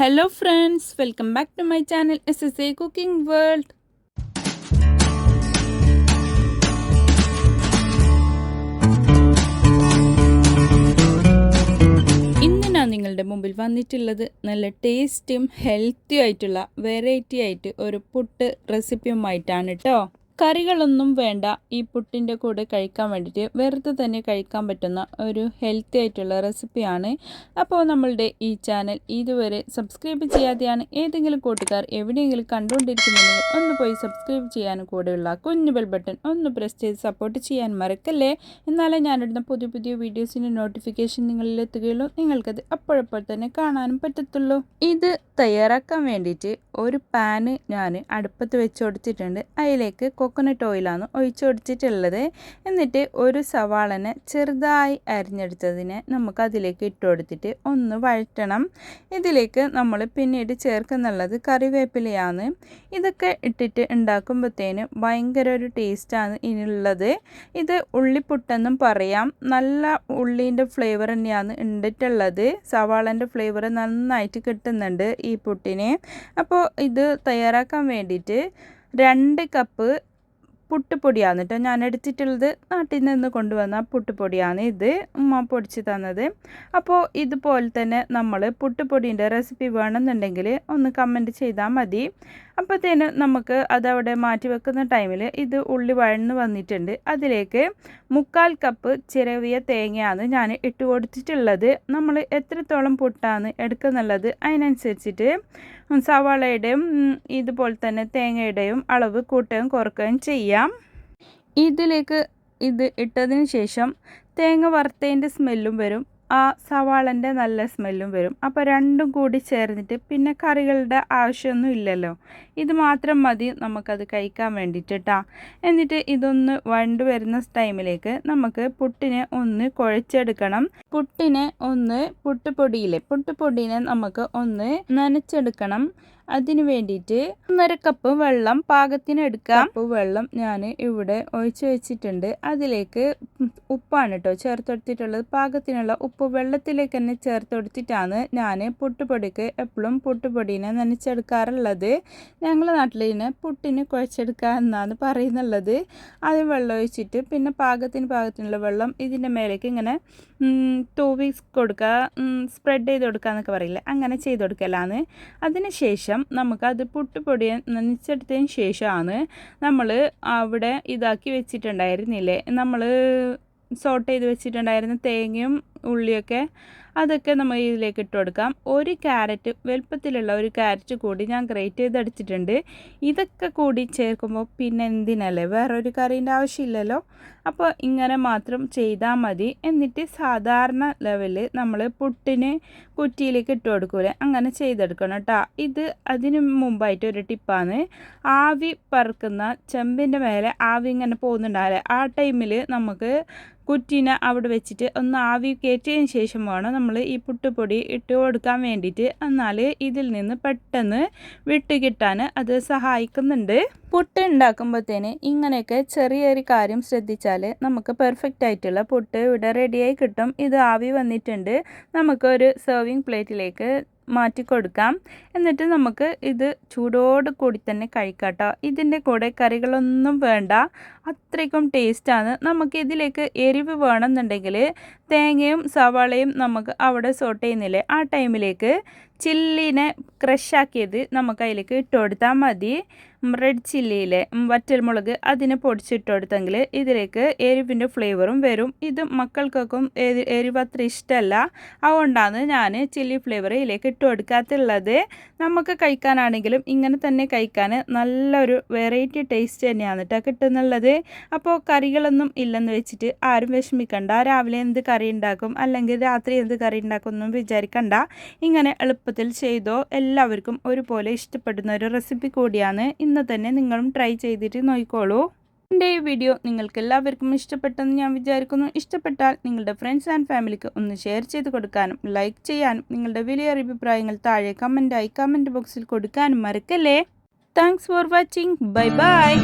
Hello friends welcome back to my channel S S A cooking world ഇന്ന് ഞാൻ നിങ്ങളുടെ മുമ്പിൽ വന്നിട്ടുള്ളത് നല്ല ടേസ്റ്റിയും ഹെൽത്തി ആയിട്ടുള്ള വെറൈറ്റി ആയിട്ട് ഒരു പുട്ട് റെസിപ്പിയുമായിട്ടാണ് കേട്ടോ കറികളൊന്നും വേണ്ട. ഈ പുട്ടിന്റെ കൂടെ കഴിക്കാൻ വേണ്ടിയിട്ട് വെറുതെ തന്നെ കഴിക്കാൻ പറ്റുന്ന ഒരു ഹെൽത്തി ആയിട്ടുള്ള റെസിപ്പിയാണ് അപ്പോൾ നമ്മളുടെ ഈ ചാനൽ ഇതുവരെ സബ്സ്ക്രൈബ് ചെയ്യാതെയാണ് ഏതെങ്കിലും കൂട്ടുകാർ എവിടെയെങ്കിലും കണ്ടുകൊണ്ടിരിക്കുന്നുണ്ടെങ്കിൽ ഒന്ന് പോയി സബ്സ്ക്രൈബ് ചെയ്യാനും കൂടെയുള്ള കുഞ്ഞു ബെൽ ബട്ടൺ ഒന്ന് പ്രസ് ചെയ്ത് സപ്പോർട്ട് ചെയ്യാൻ മറക്കല്ലേ? എന്നാലേ ഞാനിടുന്ന പുതിയ പുതിയ വീഡിയോസിന്റെ നോട്ടിഫിക്കേഷൻ നിങ്ങളിൽ എത്തുകയുള്ളൂ. നിങ്ങൾക്കത് അപ്പോഴപ്പോൾ തന്നെ കാണാനും പറ്റത്തുള്ളൂ. ഇത് തയ്യാറാക്കാൻ വേണ്ടിയിട്ട് ഒരു പാന് ഞാൻ അടുപ്പത്ത് വെച്ച് കൊടുത്തിട്ടുണ്ട്. അതിലേക്ക് കോക്കനട്ട് ഓയിലാണ് ഒഴിച്ചു കൊടുത്തിട്ടുള്ളത് എന്നിട്ട് ഒരു സവാളനെ ചെറുതായി അരിഞ്ഞെടുത്തതിനെ നമുക്ക് അതിലേക്ക് ഇട്ട് കൊടുത്തിട്ട് ഒന്ന് വഴറ്റണം. ഇതിലേക്ക് നമ്മൾ പിന്നീട് ചേർക്കുന്നുള്ളത് കറിവേപ്പിലയാണ്. ഇതൊക്കെ ഇട്ടിട്ട് ഉണ്ടാക്കുമ്പോഴത്തേന് ഭയങ്കര ഒരു ടേസ്റ്റാണ് ഇനിയുള്ളത് ഇത് ഉള്ളിപ്പുട്ടെന്നും പറയാം. നല്ല ഉള്ളീന്റെ ഫ്ലേവർ തന്നെയാണ് ഉണ്ടിട്ടുള്ളത് സവാളന്റെ ഫ്ലേവർ നന്നായിട്ട് കിട്ടുന്നുണ്ട് ഈ പുട്ടിന്. അപ്പോൾ ഇത് തയ്യാറാക്കാൻ വേണ്ടിയിട്ട് രണ്ട് കപ്പ് പുട്ടുപൊടിയാണ് കേട്ടോ ഞാൻ എടുത്തിട്ടുള്ളത് നാട്ടിൽ നിന്ന് കൊണ്ടുവന്ന പുട്ടുപൊടിയാണ് ഇത്. ഉമ്മ പൊടിച്ച് തന്നത്. അപ്പോൾ ഇതുപോലെ തന്നെ നമ്മൾ പുട്ടുപൊടീന്റെ റെസിപ്പി വേണമെന്നുണ്ടെങ്കിൽ ഒന്ന് കമന്റ് ചെയ്താൽ മതി. അപ്പോഴത്തേന് നമുക്ക് അതവിടെ മാറ്റി വെക്കുന്ന ടൈമിൽ ഇത് ഉള്ളി വഴന്ന് വന്നിട്ടുണ്ട്. അതിലേക്ക് മുക്കാൽ കപ്പ് ചിരവിയ തേങ്ങയാണ് ഞാൻ ഇട്ട് കൊടുത്തിട്ടുള്ളത്. നമ്മൾ എത്രത്തോളം പുട്ടാണ് എടുക്കുന്നുള്ളത് അതിനനുസരിച്ചിട്ട് സവാളയുടെയും ഇതുപോലെ തന്നെ തേങ്ങയുടെയും അളവ് കൂട്ടുകയും കുറക്കുകയും ചെയ്യാം. ഇതിലേക്ക് ഇത് ഇട്ടതിന് ശേഷം തേങ്ങ വറുത്തതിന്റെ സ്മെല്ലും വരും. ആ സവാളന്റെ നല്ല സ്മെല്ലും വരും. അപ്പോൾ രണ്ടും കൂടി ചേർന്നിട്ട് പിന്നെ കറികളുടെ ആവശ്യമൊന്നും ഇല്ലല്ലോ. ഇത് മാത്രം മതി നമുക്കത് കഴിക്കാൻ വേണ്ടിയിട്ട് എന്നിട്ട് ഇതൊന്ന് വണ്ട് വരുന്ന ടൈമിലേക്ക് നമുക്ക് പുട്ടിനെ ഒന്ന് കുഴച്ചെടുക്കണം. പുട്ടിനെ ഒന്ന് പുട്ടുപൊടിയിലെ പുട്ടുപൊടിനെ നമുക്ക് ഒന്ന് നനച്ചെടുക്കണം. അതിന് വേണ്ടിയിട്ട് ഒന്നര കപ്പ് വെള്ളം പാകത്തിന് എടുക്കാം. കപ്പ് വെള്ളം ഞാൻ ഇവിടെ ഒഴിച്ചു വെച്ചിട്ടുണ്ട്. അതിലേക്ക് ഉപ്പാണ് കേട്ടോ ചേർത്തെടുത്തിട്ടുള്ളത്. പാകത്തിനുള്ള ഉപ്പ് വെള്ളത്തിലേക്ക് തന്നെ ചേർത്തെടുത്തിട്ടാണ് ഞാൻ പുട്ടുപൊടിക്ക് എപ്പോഴും പുട്ടുപൊടീനെ നനച്ചെടുക്കാറുള്ളത്. ഞങ്ങളുടെ നാട്ടിൽ ഇതിനെ പുട്ടിന് കുഴച്ചെടുക്കുക എന്നാണ് പറയുന്നുള്ളത്. അത് വെള്ളം ഒഴിച്ചിട്ട് പിന്നെ പാകത്തിന് പാകത്തിനുള്ള വെള്ളം ഇതിന്റെ മേലേക്ക് ഇങ്ങനെ തൂവി കൊടുക്കുക സ്പ്രെഡ് ചെയ്ത് കൊടുക്കുക എന്നൊക്കെ പറയില്ല? അങ്ങനെ ചെയ്ത് കൊടുക്കലാണ്. അതിന് ശേഷം നമുക്കത് പുട്ടുപൊടി നനച്ചെടുത്തതിന് ശേഷമാണ് നമ്മൾ അവിടെ ഇതാക്കി വെച്ചിട്ടുണ്ടായിരുന്നില്ലേ? നമ്മൾ സോട്ട് ചെയ്ത് വെച്ചിട്ടുണ്ടായിരുന്ന തേങ്ങയും ഉള്ളിയൊക്കെ അതൊക്കെ നമ്മൾ ഇതിലേക്ക് ഇട്ട് കൊടുക്കാം. ഒരു ക്യാരറ്റ് വലുപ്പത്തിലുള്ള ഒരു ക്യാരറ്റ് കൂടി ഞാൻ ഗ്രേറ്റ് ചെയ്ത് അടിച്ചിട്ടുണ്ട് ഇതൊക്കെ കൂടി ചേർക്കുമ്പോൾ പിന്നെ എന്തിനല്ലേ? വേറൊരു കറീന്റെ ആവശ്യമില്ലല്ലോ? അപ്പോൾ ഇങ്ങനെ മാത്രം ചെയ്താൽ മതി. എന്നിട്ട് സാധാരണ ലെവലിൽ നമ്മൾ പുട്ടിന് കുറ്റിയിലേക്ക് ഇട്ട് കൊടുക്കൂലേ? അങ്ങനെ ചെയ്തെടുക്കണം കേട്ടോ. ഇത് അതിന് മുമ്പായിട്ട് ഒരു ടിപ്പാണ് ആവി പറക്കുന്ന ചെമ്പിന്റെ മേലെ ആവി ഇങ്ങനെ പോകുന്നുണ്ടാവില്ലേ? ആ ടൈമിൽ നമുക്ക് കുറ്റീനെ അവിടെ വെച്ചിട്ട് ഒന്ന് ആവി കയറ്റിയതിന് ശേഷം വേണം നമ്മൾ ഈ പുട്ടുപൊടി ഇട്ട് കൊടുക്കാൻ വേണ്ടിയിട്ട് എന്നാൽ ഇതിൽ നിന്ന് പെട്ടെന്ന് വിട്ട് കിട്ടാൻ അത് സഹായിക്കുന്നുണ്ട്. പുട്ട് ഉണ്ടാക്കുമ്പോഴത്തേന് ഇങ്ങനെയൊക്കെ ചെറിയൊരു കാര്യം ശ്രദ്ധിച്ചാൽ നമുക്ക് പെർഫെക്റ്റ് ആയിട്ടുള്ള പുട്ട് ഇവിടെ റെഡിയായി കിട്ടും. ഇത് ആവി വന്നിട്ടുണ്ട്. നമുക്കൊരു സെർവിങ് പ്ലേറ്റിലേക്ക് മാറ്റി കൊടുക്കാം. എന്നിട്ട് നമുക്ക് ഇത് ചൂടോട് കൂടി തന്നെ കഴിക്കാം കേട്ടോ ഇതിന്റെ കൂടെ കറികളൊന്നും വേണ്ട. അത്രയ്ക്കും ടേസ്റ്റാണ്. നമുക്ക് ഇതിലേക്ക് എരിവ് വേണമെന്നുണ്ടെങ്കിൽ തേങ്ങയും സവാളയും നമുക്ക് അവിടെ സോട്ട് ചെയ്യുന്നില്ലേ ആ ടൈമിലേക്ക് ചില്ലിനെ ക്രഷാക്കിയത് നമുക്ക് അതിലേക്ക് ഇട്ട് കൊടുത്താൽ മതി റെഡ് ചില്ലിയിലെ വറ്റൽമുളക് അതിനെ പൊടിച്ചിട്ട് കൊടുത്തെങ്കിൽ ഇതിലേക്ക് എരിവിന്റെ ഫ്ലേവറും വരും. ഇത് മക്കൾക്കൊക്കെ എരി എരിവ് അത്ര ഇഷ്ടമല്ല. അതുകൊണ്ടാണ് ഞാൻ ചില്ലി ഫ്ലേവർ ഇതിലേക്ക് ഇട്ട് കൊടുക്കാത്തുള്ളത് നമുക്ക് കഴിക്കാനാണെങ്കിലും ഇങ്ങനെ തന്നെ കഴിക്കാൻ നല്ലൊരു വെറൈറ്റി ടേസ്റ്റ് തന്നെയാണ് കേട്ടോ കിട്ടുന്നുള്ളത്. അപ്പോൾ കറികളൊന്നും ഇല്ലെന്ന് വെച്ചിട്ട് ആരും വിഷമിക്കണ്ട. രാവിലെ എന്ത് കറി ഉണ്ടാക്കും? അല്ലെങ്കിൽ രാത്രി എന്ത് കറി ഉണ്ടാക്കും? എന്നും വിചാരിക്കണ്ട. ഇങ്ങനെ എളുപ്പത്തിൽ ചെയ്തോ എല്ലാവർക്കും ഒരുപോലെ ഇഷ്ടപ്പെടുന്ന ഒരു റെസിപ്പി കൂടിയാണ് ഇന്ന് തന്നെ നിങ്ങളും ട്രൈ ചെയ്തിട്ട് നോക്കിക്കോളൂ. എന്റെ ഈ വീഡിയോ നിങ്ങൾക്ക് എല്ലാവർക്കും ഇഷ്ടപ്പെട്ടെന്ന് ഞാൻ വിചാരിക്കുന്നു. ഇഷ്ടപ്പെട്ടാൽ നിങ്ങളുടെ ഫ്രണ്ട്സ് ആൻഡ് ഫാമിലിക്ക് ഒന്ന് ഷെയർ ചെയ്ത് കൊടുക്കാനും ലൈക്ക് ചെയ്യാനും നിങ്ങളുടെ വലിയ അഭിപ്രായങ്ങൾ താഴെ കമന്റായി കമന്റ് ബോക്സിൽ കൊടുക്കാനും മറക്കല്ലേ? Thanks for watching bye bye